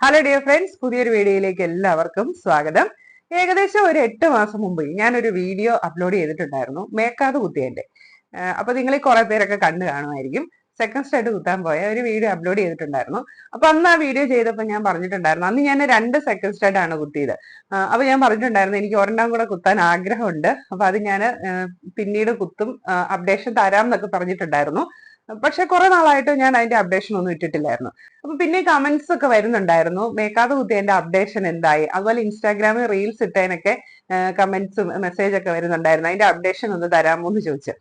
Hello dear friends പുതിയൊരു വീഡിയോയിലേക്ക് എല്ലാവർക്കും സ്വാഗതം. ഏകദേശം ഒരു എട്ട് മാസം മുമ്പ് ഞാനൊരു വീഡിയോ അപ്ലോഡ് ചെയ്തിട്ടുണ്ടായിരുന്നു. മേക്കാതെ കുത്തിയതിന്റെ അപ്പോൾ അപ്പൊ നിങ്ങൾ കുറെ പേരൊക്കെ കണ്ടു കാണുമായിരിക്കും. സെക്കൻഡ് സ്റ്റേഡ് കുത്താൻ പോയ ഒരു വീഡിയോ അപ്ലോഡ് ചെയ്തിട്ടുണ്ടായിരുന്നു. അപ്പൊ അന്ന് ആ വീഡിയോ ചെയ്തപ്പോൾ ഞാൻ പറഞ്ഞിട്ടുണ്ടായിരുന്നു അന്ന് ഞാൻ രണ്ട് സെക്കൻഡ് സ്റ്റേഡ് ആണ് കുത്തിയത്. അപ്പോൾ അപ്പൊ ഞാൻ പറഞ്ഞിട്ടുണ്ടായിരുന്നു എനിക്ക് ഒരെണ്ണം കൂടെ കുത്താൻ ആഗ്രഹമുണ്ട്. അപ്പൊ അത് ഞാൻ പിന്നീട് കുത്തും അപ്ഡേഷൻ തരാം എന്നൊക്കെ പറഞ്ഞിട്ടുണ്ടായിരുന്നു. പക്ഷെ കുറെ നാളായിട്ട് ഞാൻ അതിന്റെ അപ്ഡേഷൻ ഒന്നും ഇട്ടിട്ടില്ലായിരുന്നു. അപ്പൊ പിന്നെ കമന്റ്സ് ഒക്കെ വരുന്നുണ്ടായിരുന്നു. മേക്കാതെ കുത്തിയതിന്റെ അപ്ഡേഷൻ എന്തായി? അതുപോലെ ഇൻസ്റ്റാഗ്രാമിൽ റീൽസ് ഇട്ടതിനൊക്കെ കമന്റ്സും മെസ്സേജ് ഒക്കെ വരുന്നുണ്ടായിരുന്നു. അതിന്റെ അപ്ഡേഷൻ ഒന്ന് തരാമോ എന്ന് ചോദിച്ചു.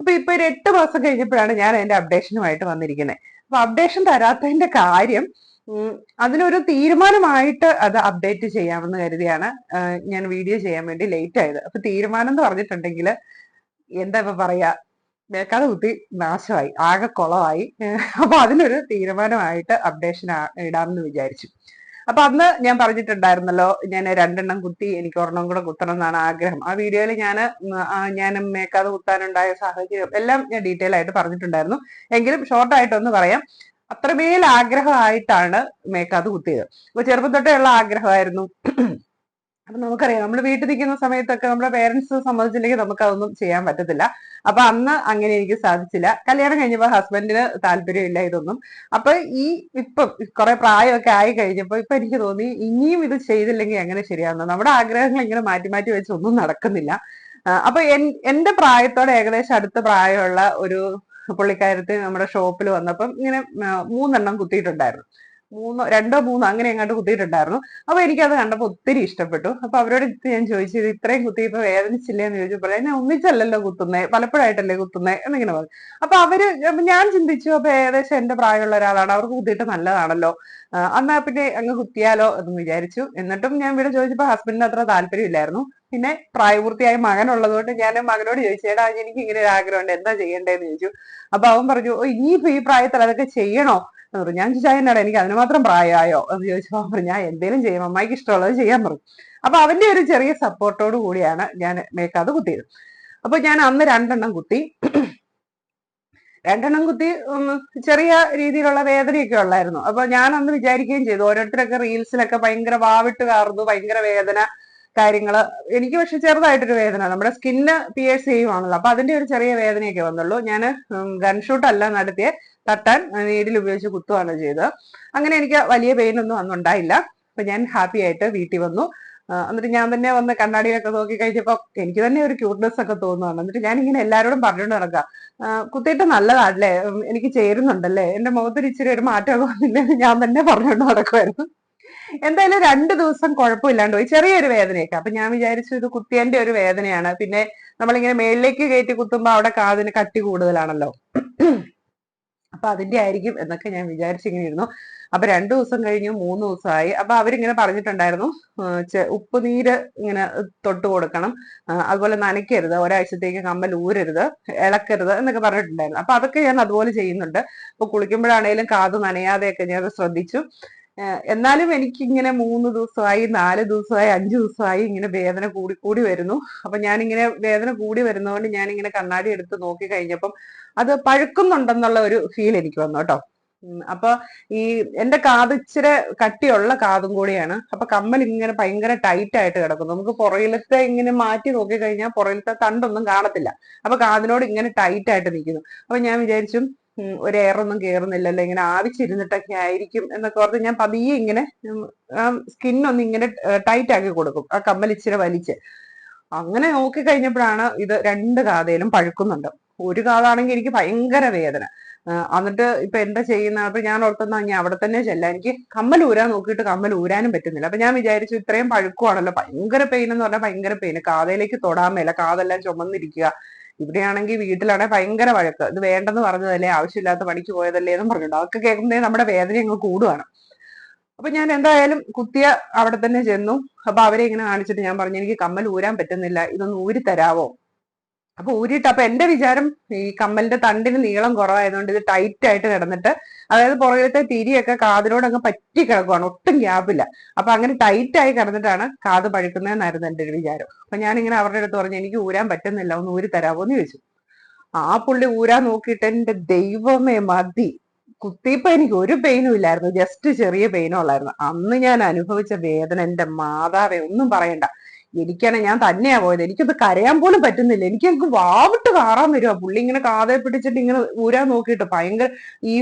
അപ്പൊ ഇപ്പൊ ഒരു എട്ട് മാസം കഴിഞ്ഞപ്പോഴാണ് ഞാൻ അതിന്റെ അപ്ഡേഷനുമായിട്ട് വന്നിരിക്കുന്നത് അപ്പൊ അപ്ഡേഷൻ തരാത്തതിന്റെ കാര്യം അതിനൊരു തീരുമാനമായിട്ട് അത് അപ്ഡേറ്റ് ചെയ്യാമെന്ന് കരുതിയാണ് ഞാൻ വീഡിയോ ചെയ്യാൻ വേണ്ടി ലേറ്റ് ആയത്. അപ്പൊ തീരുമാനം എന്ന് പറഞ്ഞിട്ടുണ്ടെങ്കിൽ എന്താ ഇപ്പൊ പറയാ? മേക്കാതെ കുത്തി നാശമായി ആകെ കുളമായി. അപ്പൊ അതിനൊരു തീരുമാനമായിട്ട് അപ്ഡേഷൻ ഇടാമെന്ന് വിചാരിച്ചു. അപ്പൊ അന്ന് ഞാൻ പറഞ്ഞിട്ടുണ്ടായിരുന്നല്ലോ ഞാൻ രണ്ടെണ്ണം കുത്തി എനിക്ക് ഒരെണ്ണം കൂടെ കുത്തണം എന്നാണ് ആഗ്രഹം. ആ വീഡിയോയിൽ ഞാൻ ഞാൻ മേക്കാതെ കുത്താനുണ്ടായ സാഹചര്യം എല്ലാം ഞാൻ ഡീറ്റെയിൽ ആയിട്ട് പറഞ്ഞിട്ടുണ്ടായിരുന്നു. എങ്കിലും ഷോർട്ട് ആയിട്ടൊന്ന് പറയാം. അത്രമേൽ ആഗ്രഹമായിട്ടാണ് മേക്കാതെ കുത്തിയത്. അപ്പൊ ചെറുപ്പം തൊട്ടേ ഉള്ള ആഗ്രഹമായിരുന്നു. അപ്പൊ നമുക്കറിയാം നമ്മൾ വീട്ടിൽ നിൽക്കുന്ന സമയത്തൊക്കെ നമ്മുടെ പേരൻസ് സമ്മതിച്ചില്ലെങ്കിൽ നമുക്ക് അതൊന്നും ചെയ്യാൻ പറ്റത്തില്ല. അപ്പൊ അന്ന് അങ്ങനെ എനിക്ക് സാധിച്ചില്ല. കല്യാണം കഴിഞ്ഞപ്പോ ഹസ്ബൻഡിന് താല്പര്യമില്ല ഇതൊന്നും. അപ്പൊ ഈ ഇപ്പം കുറെ പ്രായമൊക്കെ ആയി കഴിഞ്ഞപ്പോ ഇപ്പൊ എനിക്ക് തോന്നി ഇനിയും ഇത് ചെയ്തില്ലെങ്കിൽ എങ്ങനെ ശരിയാവുന്നു? നമ്മുടെ ആഗ്രഹങ്ങൾ ഇങ്ങനെ മാറ്റി മാറ്റി വെച്ച് ഒന്നും നടക്കുന്നില്ല. അപ്പൊ എന്റെ പ്രായത്തോടെ ഏകദേശം അടുത്ത പ്രായമുള്ള ഒരു പുള്ളിക്കാരത്ത് നമ്മുടെ ഷോപ്പിൽ വന്നപ്പം ഇങ്ങനെ മൂന്നെണ്ണം കുത്തിയിട്ടുണ്ടായിരുന്നു. മൂന്നോ രണ്ടോ മൂന്നോ അങ്ങനെ എങ്ങാണ്ട് കുത്തിയിട്ടുണ്ടായിരുന്നു. അപ്പൊ എനിക്കത് കണ്ടപ്പോൾ ഒത്തിരി ഇഷ്ടപ്പെട്ടു. അപ്പൊ അവരോട് ഞാൻ ചോദിച്ചു ഇത് ഇത്രയും കുത്തി ഇപ്പൊ വേദനിച്ചില്ലേ എന്ന് ചോദിച്ചപ്പോൾ എന്നെ ഒന്നിച്ചല്ലല്ലോ കുത്തുന്നേ പലപ്പോഴായിട്ടല്ലേ കുത്തുന്നേ എന്നിങ്ങനെ പറഞ്ഞു. അപ്പൊ അവർ ഞാൻ ചിന്തിച്ചു അപ്പൊ ഏകദേശം എന്റെ പ്രായമുള്ള ഒരാളാണ് അവർക്ക് കുത്തിയിട്ട് നല്ലതാണല്ലോ. അന്നാ പിന്നെ അങ്ങ് കുത്തിയാലോ എന്ന് വിചാരിച്ചു. എന്നിട്ടും ഞാൻ ഇവിടെ ചോദിച്ചപ്പോ ഹസ്ബൻഡിന് അത്ര താല്പര്യമില്ലായിരുന്നു. പിന്നെ പ്രായപൂർത്തിയായ മകൻ ഉള്ളതുകൊണ്ട് ഞാൻ മകനോട് ചോദിച്ചു ചേട്ടാ എനിക്ക് ഇങ്ങനെ ഒരു ആഗ്രഹമുണ്ട് എന്താ ചെയ്യേണ്ടതെന്ന് ചോദിച്ചു. അപ്പൊ അവൻ പറഞ്ഞു ഇനിയിപ്പോ ഈ പ്രായത്തിൽ അതൊക്കെ ചെയ്യണോ? പറഞ്ഞു ഞാൻ ചോദിച്ചാൽ എനിക്ക് അതിന് മാത്രം പ്രായമായോ എന്ന് ചോദിച്ചപ്പോ പറഞ്ഞു ഞാൻ എന്തേലും ചെയ്യും അമ്മായിക്ക് ഇഷ്ടമുള്ളത് ചെയ്യാൻ പറഞ്ഞു അപ്പൊ അവന്റെ ഒരു ചെറിയ സപ്പോർട്ടോട് കൂടിയാണ് ഞാൻ മേക്കാതെ കുത്തിയത്. അപ്പൊ ഞാൻ അന്ന് രണ്ടെണ്ണം കുത്തി. രണ്ടെണ്ണം കുത്തി ചെറിയ രീതിയിലുള്ള വേദനയൊക്കെ ഉള്ളായിരുന്നു. അപ്പൊ ഞാൻ അന്ന് വിചാരിക്കുകയും ചെയ്തു ഓരോരുത്തരൊക്കെ റീൽസിലൊക്കെ ഭയങ്കര വാവിട്ട് കാർന്നു ഭയങ്കര വേദന. കാര്യങ്ങൾ എനിക്ക് പക്ഷെ ചെറുതായിട്ടൊരു വേദന. നമ്മുടെ സ്കിന്ന് പിയേഴ്സ് ചെയ്യുവാണല്ലോ. അപ്പൊ അതിന്റെ ഒരു ചെറിയ വേദനയൊക്കെ വന്നുള്ളൂ. ഞാൻ ഗൺഷൂട്ട് അല്ല നടത്തിയ. തട്ടാൻ നീഡിൽ ഉപയോഗിച്ച് കുത്തുവാണ് ചെയ്തത്. അങ്ങനെ എനിക്ക് വലിയ പെയിൻ ഒന്നും അന്നുണ്ടായില്ല അപ്പൊ ഞാൻ ഹാപ്പി ആയിട്ട് വീട്ടിൽ വന്നു. എന്നിട്ട് ഞാൻ തന്നെ വന്ന് കണ്ണാടിയൊക്കെ നോക്കി കഴിഞ്ഞപ്പോ എനിക്ക് തന്നെ ഒരു ക്യൂട്ട്നെസ് ഒക്കെ തോന്നുവാണ്. എന്നിട്ട് ഞാൻ ഇങ്ങനെ എല്ലാവരോടും പറഞ്ഞുകൊണ്ട് നടക്കാം കുത്തിയിട്ട് നല്ലതാണല്ലേ? എനിക്ക് ചേരുന്നുണ്ടല്ലേ? എന്റെ മുഖത്തൊരു ഇച്ചിരി ഒരു മാറ്റമൊക്കെ വന്നില്ലേ ഞാൻ തന്നെ പറഞ്ഞുകൊണ്ട് നടക്കുമായിരുന്നു എന്തായാലും രണ്ട് ദിവസം കുഴപ്പമില്ലാണ്ട് പോയി. ചെറിയൊരു വേദനയൊക്കെ. അപ്പൊ ഞാൻ വിചാരിച്ചു ഇത് കുത്തിയന്റെ ഒരു വേദനയാണ്. പിന്നെ നമ്മളിങ്ങനെ മേളിലേക്ക് കയറ്റി കുത്തുമ്പോ അവിടെ കാതിന് കട്ടി കൂടുതലാണല്ലോ. അപ്പൊ അതിന്റെ ആയിരിക്കും എന്നൊക്കെ ഞാൻ വിചാരിച്ചിങ്ങനെ ഇരുന്നു. അപ്പൊ രണ്ടു ദിവസം കഴിഞ്ഞു മൂന്ന് ദിവസമായി. അപ്പൊ അവരിങ്ങനെ പറഞ്ഞിട്ടുണ്ടായിരുന്നു ഉപ്പ് നീര് ഇങ്ങനെ തൊട്ട് കൊടുക്കണം. അതുപോലെ നനയ്ക്കരുത്. ഒരാഴ്ചത്തേക്ക് കമ്മൽ ഊരരുത് ഇളക്കരുത് എന്നൊക്കെ പറഞ്ഞിട്ടുണ്ടായിരുന്നു. അപ്പൊ അതൊക്കെ ഞാൻ അതുപോലെ ചെയ്യുന്നുണ്ട്. അപ്പൊ കുളിക്കുമ്പോഴാണേലും കാത് നനയാതെയൊക്കെ ഞാൻ ശ്രദ്ധിച്ചു. എന്നാലും എനിക്ക് ഇങ്ങനെ മൂന്ന് ദിവസമായി നാല് ദിവസമായി അഞ്ചു ദിവസമായി ഇങ്ങനെ വേദന കൂടി കൂടി വരുന്നു. അപ്പൊ ഞാനിങ്ങനെ വേദന കൂടി വരുന്നതുകൊണ്ട് ഞാനിങ്ങനെ കണ്ണാടി എടുത്ത് നോക്കി കഴിഞ്ഞപ്പം അത് പഴുക്കുന്നുണ്ടെന്നുള്ള ഒരു ഫീൽ എനിക്ക് വന്നു കേട്ടോ. അപ്പൊ ഈ എന്റെ കാത് ഇച്ചിരി കട്ടിയുള്ള കാതും കൂടിയാണ്. അപ്പൊ കമ്മൽ ഇങ്ങനെ ഭയങ്കര ടൈറ്റ് ആയിട്ട് കിടക്കും നമുക്ക് പുറകിലത്തെ ഇങ്ങനെ മാറ്റി നോക്കി കഴിഞ്ഞാൽ പുറകിലത്തെ തണ്ടൊന്നും കാണത്തില്ല. അപ്പൊ കാതിനോട് ഇങ്ങനെ ടൈറ്റ് ആയിട്ട് നിൽക്കുന്നു. അപ്പൊ ഞാൻ വിചാരിച്ചു ഒരു എയറൊന്നും കയറുന്നില്ലല്ലോ ഇങ്ങനെ ആവിച്ചിരുന്നിട്ടൊക്കെ ആയിരിക്കും എന്നൊക്കെ ഓർത്ത് ഞാൻ പതിയെ ഇങ്ങനെ സ്കിന്നൊന്ന് ഇങ്ങനെ ടൈറ്റ് ആക്കി കൊടുക്കും ആ കമ്മൽ ഇച്ചിരി വലിച്ച്. അങ്ങനെ നോക്കി കഴിഞ്ഞപ്പോഴാണ് ഇത് രണ്ട് കാതയിലും പഴുക്കുന്നുണ്ട്. ഒരു കാതാണെങ്കിൽ എനിക്ക് ഭയങ്കര വേദന. എന്നിട്ട് ഇപ്പൊ എന്താ ചെയ്യുന്ന അപ്പൊ ഞാൻ ഓർത്തുന്ന ഞാൻ അവിടെ തന്നെ ചെല്ലാം. എനിക്ക് കമ്മൽ ഊരാൻ നോക്കിയിട്ട് കമ്മൽ ഊരാനും പറ്റുന്നില്ല. അപ്പൊ ഞാൻ വിചാരിച്ചു ഇത്രയും പഴുക്കുവാണല്ലോ. ഭയങ്കര പെയിൻ എന്ന് പറഞ്ഞാൽ ഭയങ്കര പെയിൻ കാതയിലേക്ക് തൊടാൻ മേല കാതെല്ലാം ചുമന്നിരിക്കുക. ഇവിടെയാണെങ്കിൽ വീട്ടിലാണെങ്കിൽ ഭയങ്കര വഴക്ക്. ഇത് വേണ്ടെന്ന് പറഞ്ഞതല്ലേ ആവശ്യമില്ലാത്ത പണിക്ക് പോയതല്ലേ എന്നും പറഞ്ഞിട്ടുണ്ട് അതൊക്കെ കേൾക്കുമ്പോൾ നമ്മുടെ വേദന അങ്ങ് കൂടുവാണ്. അപ്പൊ ഞാൻ എന്തായാലും കുത്തിയ അവിടെ തന്നെ ചെന്നു. അപ്പൊ അവരെ ഇങ്ങനെ കാണിച്ചിട്ട് ഞാൻ പറഞ്ഞു എനിക്ക് കമ്മൽ ഊരാൻ പറ്റുന്നില്ല. ഇതൊന്ന് ഊരി തരാവോ അപ്പൊ ഊരിയിട്ട് അപ്പൊ എന്റെ വിചാരം ഈ കമ്മലിന്റെ തണ്ടിന് നീളം കുറവായതുകൊണ്ട് ഇത് ടൈറ്റ് ആയിട്ട് കിടന്നിട്ട് അതായത് പുറകിലത്തെ തിരിയൊക്കെ കാതിനോട് അങ്ങ് പറ്റി കിടക്കുവാണ്. ഒട്ടും ഗ്യാപ്പില്ല അപ്പൊ അങ്ങനെ ടൈറ്റ് ആയി കിടന്നിട്ടാണ് കാത് പഴുക്കുന്നതെന്നായിരുന്നു എന്റെ ഒരു വിചാരം. അപ്പൊ ഞാൻ ഇങ്ങനെ അവരുടെ അടുത്ത് പറഞ്ഞു എനിക്ക് ഊരാൻ പറ്റുന്നില്ല ഒന്ന് ഊരി തരാമോ എന്ന് ചോദിച്ചു. ആ പുള്ളി ഊരാൻ നോക്കിയിട്ട് എന്റെ ദൈവമേ മതി. കുത്തിയപ്പോ എനിക്ക് ഒരു പെയിനും ഇല്ലായിരുന്നു ജസ്റ്റ് ചെറിയ പെയിനും ഉള്ളായിരുന്നു. അന്ന് ഞാൻ അനുഭവിച്ച വേദന എന്റെ മാതാവേ ഒന്നും പറയണ്ട. എനിക്കാണെങ്കിൽ ഞാൻ തന്നെയാ പോയത്. എനിക്കത് കരയാൻ പോലും പറ്റുന്നില്ല. എനിക്ക് എനിക്ക് വാവിട്ട് കാറാൻ വരുവാ പുള്ളി ഇങ്ങനെ കാതെ പിടിച്ചിട്ട് ഇങ്ങനെ ഊരാൻ നോക്കിയിട്ട് ഭയങ്കര ഈ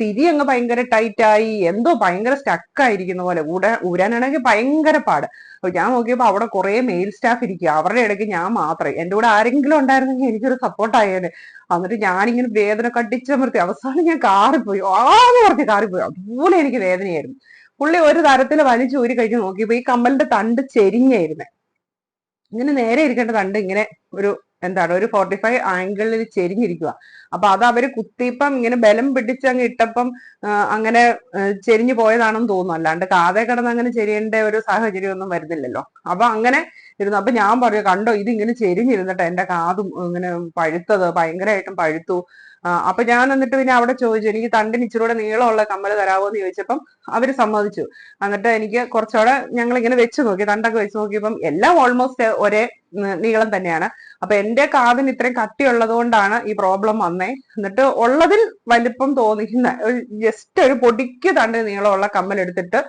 തിരി അങ്ങ് ഭയങ്കര ടൈറ്റായി എന്തോ ഭയങ്കര സ്റ്റക്കായിരിക്കുന്ന പോലെ ഊടാ ഊരാനാണെങ്കിൽ ഭയങ്കര പാട്. അപ്പൊ ഞാൻ നോക്കിയപ്പോ അവിടെ കുറെ മെയിൽ സ്റ്റാഫ് ഇരിക്കുക. അവരുടെ ഇടയ്ക്ക് ഞാൻ മാത്രമേ എന്റെ കൂടെ ആരെങ്കിലും ഉണ്ടായിരുന്നെങ്കിൽ എനിക്കൊരു സപ്പോർട്ട് ആയേനെ. എന്നിട്ട് ഞാനിങ്ങനെ വേദന കട്ടിച്ചമർത്തി അവസാനം ഞാൻ കാറി പോയി ആന്ന് പറഞ്ഞ് കാറി പോയി അതുപോലെ എനിക്ക് വേദനയായിരുന്നു. പുള്ളി ഒരു തരത്തിൽ വലിച്ചു ഊരി കഴിഞ്ഞ് നോക്കിയപ്പോ ഈ കമ്മലിന്റെ തണ്ട് ചെരിഞ്ഞായിരുന്നേ. ഇങ്ങനെ നേരെ ഇരിക്കേണ്ട തണ്ട് ഇങ്ങനെ ഒരു എന്താണ് ഒരു ഫോർട്ടി ഫൈവ് ആംഗിളിൽ ചെരിഞ്ഞിരിക്കുക അപ്പൊ അത് അവർ കുത്തിയപ്പം ഇങ്ങനെ ബലം പിടിച്ച് അങ്ങ് ഇട്ടപ്പം അങ്ങനെ ചെരിഞ്ഞു പോയതാണെന്ന് തോന്നുന്നു. അല്ലാണ്ട് കാതെ കിടന്ന് അങ്ങനെ ചെരിയേണ്ട ഒരു സാഹചര്യം ഒന്നും വരുന്നില്ലല്ലോ. അപ്പൊ അങ്ങനെ ഇരുന്നു. അപ്പൊ ഞാൻ പറഞ്ഞു കണ്ടോ ഇതിങ്ങനെ ചെരിഞ്ഞിരുന്നിട്ട് എന്റെ കാതും ഇങ്ങനെ പഴുത്തത് ഭയങ്കരമായിട്ടും പഴുത്തു. അപ്പൊ ഞാൻ എന്നിട്ട് പിന്നെ അവിടെ ചോദിച്ചു എനിക്ക് തണ്ടിന് ഇച്ചിരി കൂടെ നീളമുള്ള കമ്മൽ തരാമോ എന്ന് ചോദിച്ചപ്പം അവർ സമ്മതിച്ചു. എന്നിട്ട് എനിക്ക് കുറച്ചുകൂടെ ഞങ്ങൾ ഇങ്ങനെ വെച്ച് നോക്കി തണ്ടൊക്കെ വെച്ച് നോക്കിയപ്പം എല്ലാം ഓൾമോസ്റ്റ് ഒരേ നീളം തന്നെയാണ്. അപ്പൊ എന്റെ കാതിന് ഇത്രയും കട്ടിയുള്ളത് കൊണ്ടാണ് ഈ പ്രോബ്ലം വന്നേ. എന്നിട്ട് ഉള്ളതിൽ വലിപ്പം തോന്നിക്കുന്ന ജസ്റ്റ് ഒരു പൊടിക്ക് തണ്ട് നീളമുള്ള കമ്മൽ എടുത്തിട്ട്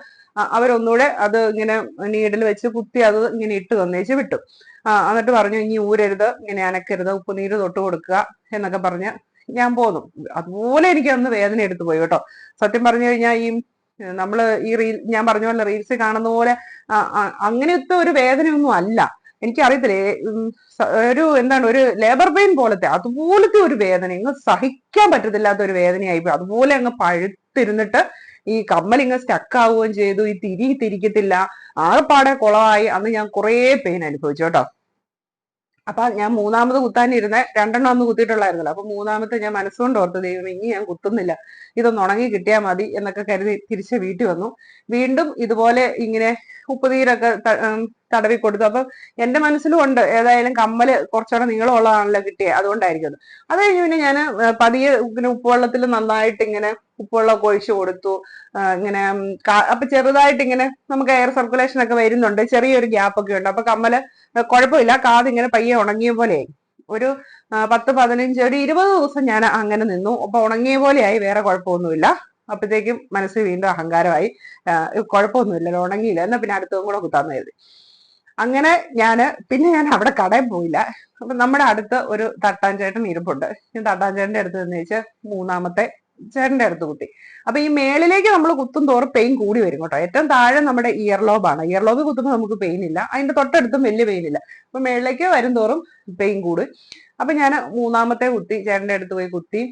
അവരൊന്നുകൂടെ അത് ഇങ്ങനെ നീഡിൽ വെച്ച് കുത്തി അത് ഇങ്ങനെ ഇട്ട് തന്നേച്ച് വിട്ടു. എന്നിട്ട് പറഞ്ഞു ഇനി ഊരരുത് ഇങ്ങനെ അനക്കരുത് ഉപ്പുനീര് തൊട്ട് കൊടുക്കുക എന്നൊക്കെ പറഞ്ഞ് ഞാൻ പോന്നു. അതുപോലെ എനിക്ക് അന്ന് വേദന എടുത്തു പോയി കേട്ടോ. സത്യം പറഞ്ഞു കഴിഞ്ഞാൽ ഈ നമ്മൾ ഈ റീൽ ഞാൻ പറഞ്ഞ പോലെ റീൽസ് കാണുന്ന പോലെ അങ്ങനത്തെ ഒരു വേദനയൊന്നും അല്ല. എനിക്കറിയത്തില്ലേ ഒരു എന്താണ് ഒരു ലേബർ പെയിൻ പോലത്തെ അതുപോലത്തെ ഒരു വേദന ഇങ്ങ് സഹിക്കാൻ പറ്റത്തില്ലാത്ത ഒരു വേദനയായി അതുപോലെ അങ്ങ് പഴുത്തിരുന്നിട്ട് ഈ കമ്മൽ ഇങ്ങ് സ്റ്റക്ക് ആവുകയും ചെയ്തു. ഈ തിരി തിരിക്കത്തില്ല. ആകെപ്പാടെ കുളമായി അന്ന് ഞാൻ കുറേ പെയിൻ അനുഭവിച്ചു കേട്ടോ. അപ്പൊ ഞാൻ മൂന്നാമത് കുത്താനിരുന്ന രണ്ടെണ്ണം അന്ന് കുത്തിയിട്ടുള്ളായിരുന്നല്ലോ. അപ്പൊ മൂന്നാമത്തെ ഞാൻ മനസ്സുകൊണ്ട് ഓർത്ത് ദൈവം ഇനി ഞാൻ കുത്തുന്നില്ല. ഇതൊന്ന് ഉണങ്ങി കിട്ടിയാൽ മതി എന്നൊക്കെ കരുതി തിരിച്ച് വീട്ടിൽ വന്നു. വീണ്ടും ഇതുപോലെ ഇങ്ങനെ ഉപ്പുനീരൊക്കെ തടവി കൊടുത്തു. അപ്പൊ എന്റെ മനസ്സിലും ഉണ്ട്. ഏതായാലും കമ്മൽ കുറച്ചുകൂടെ നീളമുള്ളതാണല്ലോ കിട്ടിയത് അതുകൊണ്ടായിരിക്കും അത്. കഴിഞ്ഞ് പിന്നെ ഞാൻ പതിയെ ഇങ്ങനെ ഉപ്പുവെള്ളത്തിൽ നന്നായിട്ട് ഇങ്ങനെ ഉപ്പുവെള്ളമൊക്കെ ഒഴിച്ചു കൊടുത്തു. ഇങ്ങനെ അപ്പൊ ചെറുതായിട്ട് ഇങ്ങനെ നമുക്ക് എയർ സർക്കുലേഷൻ ഒക്കെ വരുന്നുണ്ട്. ചെറിയൊരു ഗ്യാപ്പ് ഒക്കെ ഉണ്ട്. അപ്പൊ കമ്മൽ കുഴപ്പമില്ല. കാത് ഇങ്ങനെ പയ്യെ ഉണങ്ങിയ പോലെയായി. ഒരു പത്ത് പതിനഞ്ച് ഒരു ഇരുപത് ദിവസം ഞാൻ അങ്ങനെ നിന്നു. അപ്പൊ ഉണങ്ങിയ പോലെയായി. വേറെ കുഴപ്പമൊന്നുമില്ല. അപ്പോഴത്തേക്കും മനസ്സ് വീണ്ടും അഹങ്കാരമായി. കുഴപ്പമൊന്നുമില്ലല്ലോ ഉണങ്ങിയില്ല. എന്നാ പിന്നെ അടുത്തതും കൂടെ കുത്താന്ന് കരുതി. അങ്ങനെ ഞാൻ പിന്നെ ഞാൻ അവിടെ കടയിൽ പോയില്ല. അപ്പൊ നമ്മുടെ അടുത്ത് ഒരു തട്ടാൻ ചേട്ടൻ ഇരിപ്പുണ്ട്. ഞാൻ തട്ടാൻ ചേട്ടന്റെ അടുത്ത് നിന്ന് വെച്ച് മൂന്നാമത്തെ ചേട്ടന്റെ അടുത്ത് കുത്തി. അപ്പൊ ഈ മേളിലേക്ക് നമ്മൾ കുത്തും തോറും പെയിൻ കൂടി വരും കേട്ടോ. ഏറ്റവും താഴെ നമ്മുടെ ഇയർ ലോബാണ് ഇയർ ലോബ് കുത്തുമ്പോൾ നമുക്ക് പെയിൻ ഇല്ല. അതിന്റെ തൊട്ടടുത്തും വലിയ പെയിൻ ഇല്ല. അപ്പൊ മേളിലേക്ക് വരും തോറും പെയിൻ കൂടും. അപ്പൊ ഞാൻ മൂന്നാമത്തെ കുത്തി ചേട്ടന്റെ അടുത്ത് പോയി കുത്തി.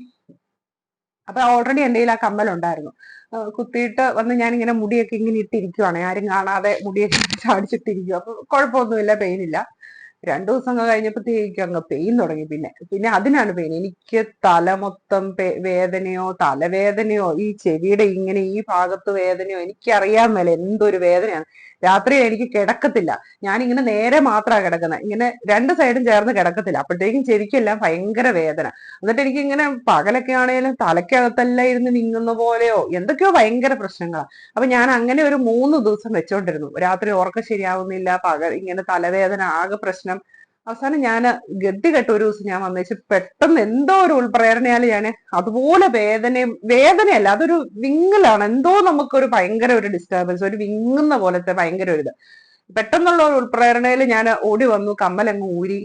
അപ്പൊ ഓൾറെഡി എന്റെ കയ്യിൽ ആ കമ്മൽ ഉണ്ടായിരുന്നു. കുത്തിയിട്ട് വന്ന് ഞാൻ ഇങ്ങനെ മുടിയൊക്കെ ഇങ്ങനെ ഇട്ടിരിക്കുവാണ്. ആരും കാണാതെ മുടിയൊക്കെ ചാടിച്ചിട്ടിരിക്കും അപ്പൊ കുഴപ്പമൊന്നുമില്ല പെയിനില്ല രണ്ടു ദിവസം കഴിഞ്ഞപ്പോഴത്തേക്കും അങ്ങ് പെയിൻ തുടങ്ങി പിന്നെ. പിന്നെ അതിനാണ് പെയിൻ എനിക്ക് തല മൊത്തം വേദനയോ തലവേദനയോ ഈ ചെവിയുടെ ഇങ്ങനെ ഈ ഭാഗത്ത് വേദനയോ എനിക്കറിയാൻ മേല എന്തൊരു വേദനയാണ്. രാത്രി എനിക്ക് കിടക്കത്തില്ല. ഞാൻ ഇങ്ങനെ നേരെ മാത്രമാണ് കിടക്കുന്നത് ഇങ്ങനെ രണ്ട് സൈഡും ചേർന്ന് കിടക്കത്തില്ല. അപ്പോഴത്തേക്കും ശരിക്കെല്ലാം ഭയങ്കര വേദന. എന്നിട്ട് എനിക്ക് ഇങ്ങനെ പകലൊക്കെ ആണെങ്കിലും തലയ്ക്കകത്തെല്ലാം ഇരുന്ന് നീങ്ങുന്ന പോലെയോ എന്തൊക്കെയോ ഭയങ്കര പ്രശ്നങ്ങളാണ് അപ്പൊ ഞാൻ അങ്ങനെ ഒരു മൂന്ന് ദിവസം വെച്ചോണ്ടിരുന്നു. രാത്രി ഉറക്കം ശരിയാവുന്നില്ല. പകൽ ഇങ്ങനെ തലവേദന ആകെ പ്രശ്നം. അവസാനം ഞാൻ ഗതി കെട്ട ഒരു ദിവസം ഞാൻ വന്നേച്ച് പെട്ടെന്ന് എന്തോ ഒരു ഉൾപ്രേരണയാൽ ഞാൻ അതുപോലെ വേദനയും വേദനയല്ല അതൊരു വിങ്ങലാണ്. എന്തോ നമുക്കൊരു ഭയങ്കര ഒരു ഡിസ്റ്റർബൻസ് ഒരു വിങ്ങുന്ന പോലത്തെ ഭയങ്കര ഒരു ഇത്. പെട്ടെന്നുള്ള ഒരു ഉൾപ്രേരണയിൽ ഞാൻ ഓടി വന്നു കമ്മലങ്ങ് ഊരി.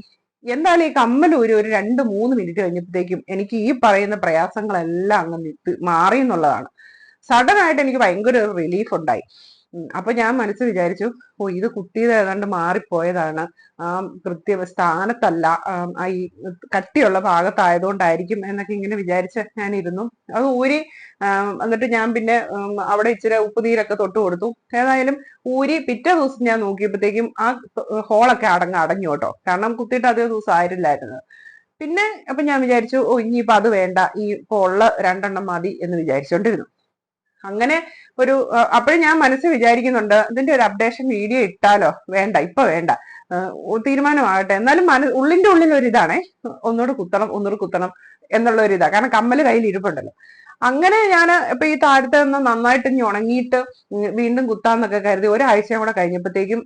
എന്തായാലും ഈ കമ്മൽ ഊരി ഒരു രണ്ട് മൂന്ന് മിനിറ്റ് കഴിഞ്ഞപ്പോഴത്തേക്കും എനിക്ക് ഈ പറയുന്ന പ്രയാസങ്ങളെല്ലാം അങ്ങ് മാറി എന്നുള്ളതാണ്. സഡൻ ആയിട്ട് എനിക്ക് ഭയങ്കര ഒരു റിലീഫ് ഉണ്ടായി. അപ്പൊ ഞാൻ മനസ്സ് വിചാരിച്ചു ഓ ഇത് കുത്തിയത് ഏതാണ്ട് മാറിപ്പോയതാണ്. ആ കൃത്യ സ്ഥാനത്തല്ല ആ, ഈ കട്ടിയുള്ള ഭാഗത്തായതുകൊണ്ടായിരിക്കും എന്നൊക്കെ ഇങ്ങനെ വിചാരിച്ച് ഞാൻ ഇരുന്നു അത് ഊരി എന്നിട്ട് ഞാൻ പിന്നെ അവിടെ ഇച്ചിരി ഉപ്പുനീരൊക്കെ തൊട്ട് കൊടുത്തു. ഏതായാലും ഊരി പിറ്റേ ദിവസം ഞാൻ നോക്കിയപ്പോഴത്തേക്കും ആ ഹോളൊക്കെ അടങ്ങ് അടഞ്ഞു കേട്ടോ. കാരണം കുത്തിയിട്ട് അധികം ദിവസം ആയിരുന്നില്ലായിരുന്നു പിന്നെ അപ്പൊ ഞാൻ വിചാരിച്ചു ഓ ഇനിയിപ്പോ അത് വേണ്ട ഈ ഇപ്പൊ ഉള്ള രണ്ടെണ്ണം മതി എന്ന് വിചാരിച്ചോണ്ടിരുന്നു. അങ്ങനെ ഒരു അപ്പോഴും ഞാൻ മനസ്സിൽ വിചാരിക്കുന്നുണ്ട് ഇതിന്റെ ഒരു അപ്ഡേഷൻ വീഡിയോ ഇട്ടാലോ? വേണ്ട ഇപ്പൊ വേണ്ട. തീരുമാനമാകട്ടെ. എന്നാലും മന ഉള്ളിന്റെ ഉള്ളിൽ ഒരു ഇതാണേ. ഒന്നുകൂടെ കുത്തണം ഒന്നുകൂടെ കുത്തണം എന്നുള്ള ഒരു ഇതാ. കാരണം കമ്മൽ കയ്യിൽ ഇരിപ്പുണ്ടല്ലോ. അങ്ങനെ ഞാൻ ഇപ്പൊ ഈ താഴത്തെ ഒന്ന് നന്നായിട്ട് ഇനി ഉണങ്ങിയിട്ട് വീണ്ടും കുത്താന്നൊക്കെ കരുതി ഒരാഴ്ചയും കൂടെ കഴിഞ്ഞപ്പോഴത്തേക്കും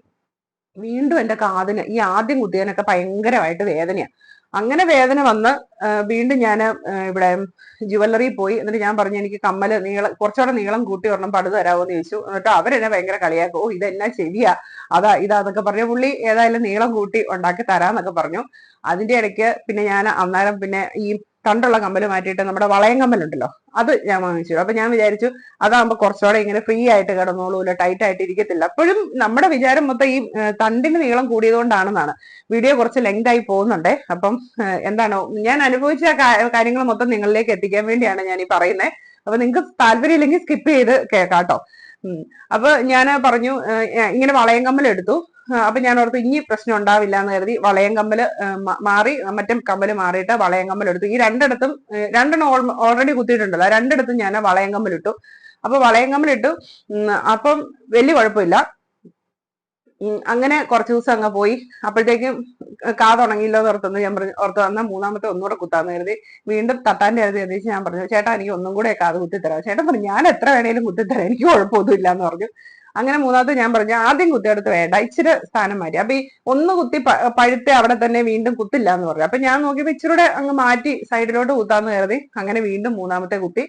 വീണ്ടും എന്റെ കാതിന് ഈ ആദ്യം കുത്തിയതിനൊക്കെ ഭയങ്കരമായിട്ട് വേദനയാണ് അങ്ങനെ വേദന വന്ന് വീണ്ടും ഞാൻ ഇവിടെ ജുവല്ലറി പോയി. എന്നിട്ട് ഞാൻ പറഞ്ഞു എനിക്ക് കമ്മൽ നീളം കുറച്ചുകൂടെ നീളം കൂട്ടി ഒരെണ്ണം പടുത് തരാമോ എന്ന് ചോദിച്ചു. എന്നിട്ട് അവരെന്നെ ഭയങ്കര കളിയാക്കും. ഓ ഇതെന്നാ ശരിയാ അതാ ഇതാ എന്നൊക്കെ പറഞ്ഞു. പുള്ളി ഏതായാലും നീളം കൂട്ടി ഉണ്ടാക്കി തരാന്നൊക്കെ പറഞ്ഞു. അതിന്റെ ഇടയ്ക്ക് പിന്നെ ഞാൻ അന്നേരം പിന്നെ ഈ തണ്ടുള്ള കമ്മൽ മാറ്റിയിട്ട് നമ്മുടെ വളയം കമ്മലുണ്ടല്ലോ അത് ഞാൻ വാങ്ങിച്ചു. അപ്പൊ ഞാൻ വിചാരിച്ചു അതാകുമ്പോ കുറച്ചുകൂടെ ഇങ്ങനെ ഫ്രീ ആയിട്ട് കിടന്നോളൂല ടൈറ്റ് ആയിട്ട് ഇരിക്കത്തില്ല. അപ്പോഴും നമ്മുടെ വിചാരം മൊത്തം ഈ തണ്ടിന് നീളം കൂടിയതുകൊണ്ടാണെന്നാണ്. വീഡിയോ കുറച്ച് ലെങ്ത് ആയി പോകുന്നുണ്ടേ. അപ്പം എന്താണോ ഞാൻ അനുഭവിച്ച കാര്യങ്ങൾ മൊത്തം നിങ്ങളിലേക്ക് എത്തിക്കാൻ വേണ്ടിയാണ് ഞാൻ ഈ പറയുന്നത് അപ്പൊ നിങ്ങൾക്ക് താല്പര്യമില്ലെങ്കിൽ സ്കിപ്പ് ചെയ്ത് കേൾക്കാം കേട്ടോ. അപ്പൊ ഞാൻ പറഞ്ഞു ഇങ്ങനെ വളയം കമ്മൽ എടുത്തു അപ്പൊ ഞാൻ ഓർത്തു ഇനി പ്രശ്നം ഉണ്ടാവില്ല എന്ന് കരുതി വളയം കമ്മൽ മാറി മറ്റേ കമ്മൽ മാറിയിട്ട് വളയം കമ്മൽ എടുത്തു ഈ രണ്ടിടത്തും രണ്ടെണ്ണം ഓൾറെഡി കുത്തിയിട്ടുണ്ടല്ലോ. രണ്ടിടത്തും ഞാൻ വളയം കമ്മൽ ഇട്ടു അപ്പൊ വളയം ഉം, അപ്പം വലിയ കുഴപ്പമില്ല. അങ്ങനെ കുറച്ച് ദിവസം അങ്ങ് പോയി. അപ്പോഴത്തേക്കും കാതുണങ്ങിയില്ലോ എന്ന് ഓർത്തു ഞാൻ പറഞ്ഞു ഓർത്ത് വന്ന മൂന്നാമത്തെ ഒന്നുകൂടെ കുത്താന്ന് കരുതി. വീണ്ടും തട്ടാന്റെ കരുതി എത്തിച്ച് ഞാൻ പറഞ്ഞു ചേട്ടാ എനിക്ക് ഒന്നും കൂടെ കാത് കുത്തിത്തരാം. ചേട്ടൻ പറഞ്ഞു ഞാൻ എത്ര വേണേലും കുത്തിത്തരാം. എനിക്ക് കുഴപ്പമൊന്നുമില്ല എന്ന് പറഞ്ഞു. അങ്ങനെ മൂന്നാമത്തെ ഞാൻ പറഞ്ഞു ആദ്യം കുത്തിയെടുത്ത് വേണ്ട ഇച്ചിരി സ്ഥാനം മാറ്റി. അപ്പൊ ഈ ഒന്ന് കുത്തി പഴുത്തെ അവിടെ തന്നെ വീണ്ടും കുത്തില്ല എന്ന് പറഞ്ഞു. അപ്പൊ ഞാൻ നോക്കിയപ്പോ ഇച്ചിരൂടെ അങ്ങ് മാറ്റി സൈഡിലോട്ട് കുത്താന്ന് കരുതി അങ്ങനെ വീണ്ടും മൂന്നാമത്തെ കുത്തി.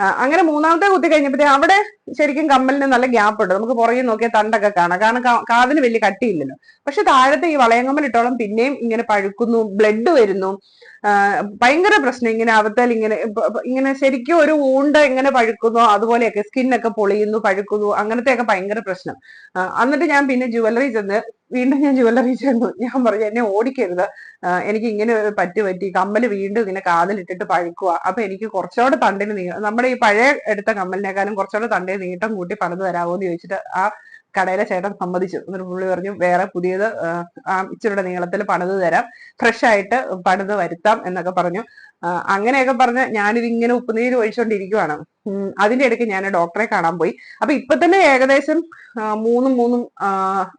അങ്ങനെ മൂന്നാമത്തെ കുത്തി കഴിഞ്ഞപ്പോഴത്തേ അവിടെ ശരിക്കും കമ്മലിന് നല്ല ഗ്യാപ്പ് ഉണ്ട്. നമുക്ക് പുറകെ നോക്കിയാൽ തണ്ടൊക്കെ കാണാം. കാരണം കാതിന് വലിയ കട്ടിയില്ലല്ലോ. പക്ഷെ താഴത്തെ ഈ വളയങ്കമ്മൽ ഇട്ടോളം പിന്നെയും ഇങ്ങനെ പഴുക്കുന്നു ബ്ലഡ് വരുന്നു. ഭയങ്കര പ്രശ്നം. ഇങ്ങനെ അവത്താൽ ഇങ്ങനെ ഇങ്ങനെ ശരിക്കും ഒരു ഊണ്ട എങ്ങനെ പഴുക്കുന്നു അതുപോലെയൊക്കെ സ്കിന്നൊക്കെ പൊളിയുന്നു പഴുക്കുന്നു അങ്ങനത്തെയൊക്കെ ഭയങ്കര പ്രശ്നം. എന്നിട്ട് ഞാൻ പിന്നെ ജുവല്ലറി ചെന്ന് വീണ്ടും ഞാൻ ജുവല്ലറി ചെന്നു ഞാൻ പറഞ്ഞു എന്നെ ഓടിക്കരുത്. എനിക്ക് ഇങ്ങനെ പറ്റി പറ്റി കമ്മൽ വീണ്ടും ഇങ്ങനെ കാതിലിട്ടിട്ട് പഴുക്കുക അപ്പൊ എനിക്ക് കുറച്ചുകൂടെ തണ്ടിന് നീ നമ്മുടെ ഈ പഴയ എടുത്ത കമ്മലിനേക്കാളും കുറച്ചുകൂടെ തണ്ടിന് നീട്ടം കൂട്ടി പണിത് തരാമോ എന്ന് ചോദിച്ചിട്ട് ആ കടയിലെ ചേട്ടൻ സമ്മതിച്ചു. എന്നിട്ട് പുള്ളി പറഞ്ഞു വേറെ പുതിയത് ആ, ഇച്ചിരിയുടെ നീളത്തിൽ പണിത് തരാം. ഫ്രഷ് ആയിട്ട് പണിത് വരുത്താം എന്നൊക്കെ പറഞ്ഞു. അങ്ങനെയൊക്കെ പറഞ്ഞ് ഞാനിത് ഇങ്ങനെ ഉപ്പുനീര് ഒഴിച്ചുകൊണ്ടിരിക്കുവാണ് അതിന്റെ ഇടയ്ക്ക് ഞാൻ ഡോക്ടറെ കാണാൻ പോയി. അപ്പൊ ഇപ്പൊ തന്നെ ഏകദേശം മൂന്നും മൂന്നും